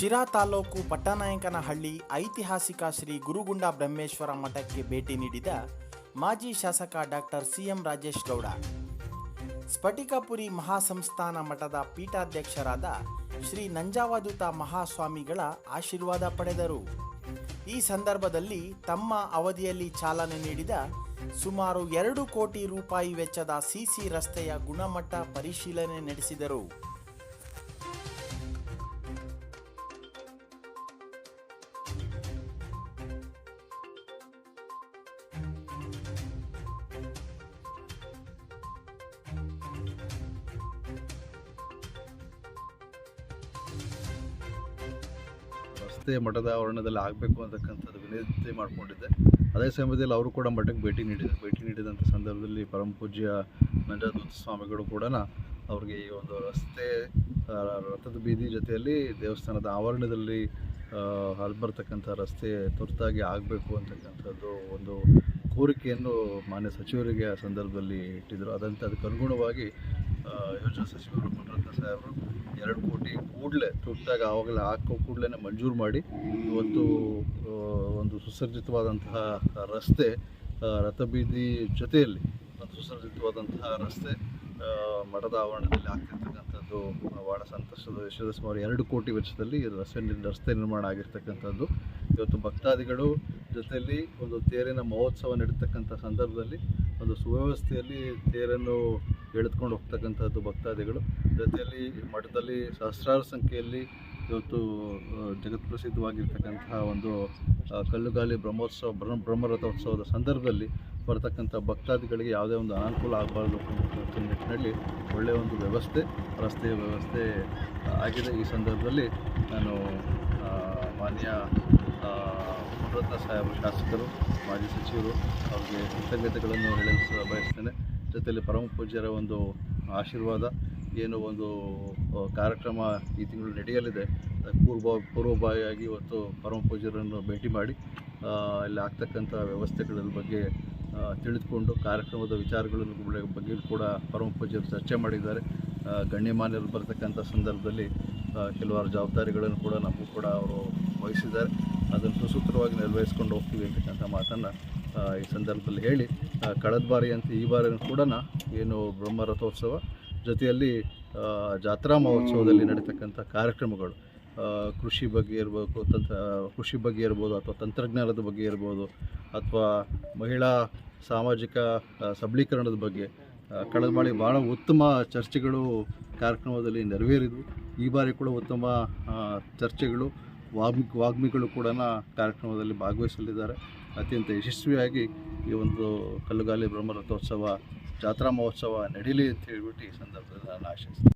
ಶಿರಾ ತಾಲೂಕು ಪಟ್ಟನಾಯಕನಹಳ್ಳಿ ಐತಿಹಾಸಿಕ ಶ್ರೀ ಗುರುಗುಂಡ ಬ್ರಹ್ಮೇಶ್ವರ ಮಠಕ್ಕೆ ಭೇಟಿ ನೀಡಿದ ಮಾಜಿ ಶಾಸಕ doctor C M Rajesh Gowda. Sphatikapuri ಮಹಾಸಂಸ್ಥಾನ ಮಠದ ಪೀಠಾಧ್ಯಕ್ಷರಾದ ಶ್ರೀ ನಂಜಾವಧೂತ ಮಹಾಸ್ವಾಮಿಗಳ ಆಶೀರ್ವಾದ ಪಡೆದರು. ಈ ಸಂದರ್ಭದಲ್ಲಿ ತಮ್ಮ ಅವಧಿಯಲ್ಲಿ ಚಾಲನೆ ನೀಡಿದ ಸುಮಾರು ಎರಡು ಕೋಟಿ ರೂಪಾಯಿ ವೆಚ್ಚದ ಸಿಸಿ ರಸ್ತೆಯ ಗುಣಮಟ್ಟ ಪರಿಶೀಲನೆ ನಡೆಸಿದರು. ರಸ್ತೆ ಮಠದ ಆವರಣದಲ್ಲಿ ಆಗಬೇಕು ಅಂತಕ್ಕಂಥದ್ದು ವಿನಂತಿ ಮಾಡಿಕೊಂಡಿದ್ದೆ. ಅದೇ ಸಮಯದಲ್ಲಿ ಅವರು ಕೂಡ ಮಠಕ್ಕೆ ಭೇಟಿ ನೀಡಿದರು ಭೇಟಿ ನೀಡಿದಂಥ ಸಂದರ್ಭದಲ್ಲಿ ಪರಮ ಪೂಜ್ಯ ನಂಜಾದೂತ ಸ್ವಾಮಿಗಳು ಕೂಡ ಅವ್ರಿಗೆ ಈ ಒಂದು ರಸ್ತೆ ರಥದ ಬೀದಿ ಜೊತೆಯಲ್ಲಿ ದೇವಸ್ಥಾನದ ಆವರಣದಲ್ಲಿ ಹಲ್ಬರ್ತಕ್ಕಂಥ ರಸ್ತೆ ತುರ್ತಾಗಿ ಆಗಬೇಕು ಅಂತಕ್ಕಂಥದ್ದು ಒಂದು ಕೋರಿಕೆಯನ್ನು ಮಾನ್ಯ ಸಚಿವರಿಗೆ ಆ ಸಂದರ್ಭದಲ್ಲಿ ಇಟ್ಟಿದ್ದರು ಅದಂತೆ ಅದಕ್ಕೆ ಅನುಗುಣವಾಗಿ ಯೋಜನಾ ಸಚಿವರು ಮುನರತ್ನ ಸಾಹೇಬರು ಎರಡು ಕೋಟಿ ಕೂಡಲೇ ತುರ್ತಾಗಿ ಆವಾಗಲೇ ಹಾಕೋ ಕೂಡಲೇ ಮಂಜೂರು ಮಾಡಿ, ಇವತ್ತು ಒಂದು ಸುಸರ್ಜಿತವಾದಂತಹ ರಸ್ತೆ ರಥಬೀದಿ ಜೊತೆಯಲ್ಲಿ ಒಂದು ಸುಸಜ್ಜಿತವಾದಂತಹ ರಸ್ತೆ ಮಠದ ಆವರಣದಲ್ಲಿ ಆಗ್ತಿರ್ತಕ್ಕಂಥದ್ದು ಭಾಳ ಸಂತಸದ ವಿಷಯದ ಸುಮಾರು ಎರಡು ಕೋಟಿ ವೆಚ್ಚದಲ್ಲಿ ರಸ್ತೆ ರಸ್ತೆ ನಿರ್ಮಾಣ ಆಗಿರ್ತಕ್ಕಂಥದ್ದು. ಇವತ್ತು ಭಕ್ತಾದಿಗಳು ಜೊತೆಯಲ್ಲಿ ಒಂದು ತೇರಿನ ಮಹೋತ್ಸವ ನಡೀತಕ್ಕಂಥ ಸಂದರ್ಭದಲ್ಲಿ ಒಂದು ಸುವ್ಯವಸ್ಥೆಯಲ್ಲಿ ತೇರನ್ನು ಎಳೆದುಕೊಂಡು ಹೋಗ್ತಕ್ಕಂಥದ್ದು ಭಕ್ತಾದಿಗಳು. ಜೊತೆಯಲ್ಲಿ ಮಠದಲ್ಲಿ ಸಹಸ್ರಾರು ಸಂಖ್ಯೆಯಲ್ಲಿ ಇವತ್ತು ಜಗತ್ಪ್ರಸಿದ್ಧವಾಗಿರ್ತಕ್ಕಂತಹ ಒಂದು ಕಲ್ಲುಗಾಲಿ ಬ್ರಹ್ಮೋತ್ಸವ, ಬ್ರಹ್ಮ, ಬ್ರಹ್ಮರಥೋತ್ಸವದ ಸಂದರ್ಭದಲ್ಲಿ ಬರತಕ್ಕಂಥ ಭಕ್ತಾದಿಗಳಿಗೆ ಯಾವುದೇ ಒಂದು ಅನಾನುಕೂಲ ಆಗಬಾರ್ದು ಅಂತ ನಿಟ್ಟಿನಲ್ಲಿ ಒಳ್ಳೆಯ ಒಂದು ವ್ಯವಸ್ಥೆ, ರಸ್ತೆಯ ವ್ಯವಸ್ಥೆ ಆಗಿದೆ. ಈ ಸಂದರ್ಭದಲ್ಲಿ ನಾನು ಮಾನ್ಯ ಆ, ಸಾಹೇಬ ಶಾಸಕರು ಮಾಜಿ ಸಚಿವರು ಅವರಿಗೆ ಕೃತಜ್ಞತೆಗಳನ್ನು ಹೇಳಲು ಬಯಸ್ತೇನೆ. ಜೊತೆಯಲ್ಲಿ ಪರಮ ಪೂಜ್ಯರ ಒಂದು ಆಶೀರ್ವಾದ ಏನು ಒಂದು ಕಾರ್ಯಕ್ರಮ ಈ ತಿಂಗಳು ನಡೆಯಲಿದೆ. ಪೂರ್ವ ಪೂರ್ವಭಾವಿಯಾಗಿ ಇವತ್ತು ಪರಮ ಪೂಜ್ಯರನ್ನು ಭೇಟಿ ಮಾಡಿ ಅಲ್ಲಿ ಆಗ್ತಕ್ಕಂಥ ವ್ಯವಸ್ಥೆಗಳ ಬಗ್ಗೆ ತಿಳಿದುಕೊಂಡು ಕಾರ್ಯಕ್ರಮದ ವಿಚಾರಗಳನ್ನು ಬಗ್ಗೆ ಕೂಡ ಪರಮ ಪೂಜ್ಯರು ಚರ್ಚೆ ಮಾಡಿದ್ದಾರೆ. ಗಣ್ಯಮಾನ್ಯರು ಬರ್ತಕ್ಕಂಥ ಸಂದರ್ಭದಲ್ಲಿ ಕೆಲವಾರು ಜವಾಬ್ದಾರಿಗಳನ್ನು ಕೂಡ ನಮಗೂ ಕೂಡ ಅವರು ವಹಿಸಿದ್ದಾರೆ. ಅದನ್ನು ಸುಸೂತ್ರವಾಗಿ ನಿರ್ವಹಿಸ್ಕೊಂಡು ಹೋಗ್ತೀವಿ ಅಂತಕ್ಕಂಥ ಮಾತನ್ನು ಈ ಸಂದರ್ಭದಲ್ಲಿ ಹೇಳಿ ಕಳೆದ ಬಾರಿ ಅಂತ ಈ ಬಾರಿ ಕೂಡ ಏನು ಬ್ರಹ್ಮ ರಥೋತ್ಸವ ಜೊತೆಯಲ್ಲಿ ಜಾತ್ರಾ ಮಹೋತ್ಸವದಲ್ಲಿ ನಡೀತಕ್ಕಂಥ ಕಾರ್ಯಕ್ರಮಗಳು ಕೃಷಿ ಬಗ್ಗೆ ಇರ್ಬೋದು, ತಂತ್ರ ಕೃಷಿ ಬಗ್ಗೆ ಇರ್ಬೋದು, ಅಥವಾ ತಂತ್ರಜ್ಞಾನದ ಬಗ್ಗೆ ಇರ್ಬೋದು, ಅಥವಾ ಮಹಿಳಾ ಸಾಮಾಜಿಕ ಸಬಲೀಕರಣದ ಬಗ್ಗೆ ಕಳೆದ ಬಾರಿ ಭಾಳ ಉತ್ತಮ ಚರ್ಚೆಗಳು ಕಾರ್ಯಕ್ರಮದಲ್ಲಿ ನೆರವೇರಿದವು. ಈ ಬಾರಿ ಕೂಡ ಉತ್ತಮ ಚರ್ಚೆಗಳು ವಾಗ್ಮಿ ವಾಗ್ಮಿಗಳು ಕೂಡ ಕಾರ್ಯಕ್ರಮದಲ್ಲಿ ಭಾಗವಹಿಸಲಿದ್ದಾರೆ. ಅತ್ಯಂತ ಯಶಸ್ವಿಯಾಗಿ ಈ ಒಂದು ಕಲ್ಲುಗಾಲಿ ಬ್ರಹ್ಮರಥೋತ್ಸವ, ಜಾತ್ರಾ ಮಹೋತ್ಸವ ನಡೀಲಿ ಅಂತ ಹೇಳ್ಬಿಟ್ಟು ಈ ಸಂದರ್ಭದಲ್ಲಿ ನಾನು ಆಶಿಸ್ತೀನಿ.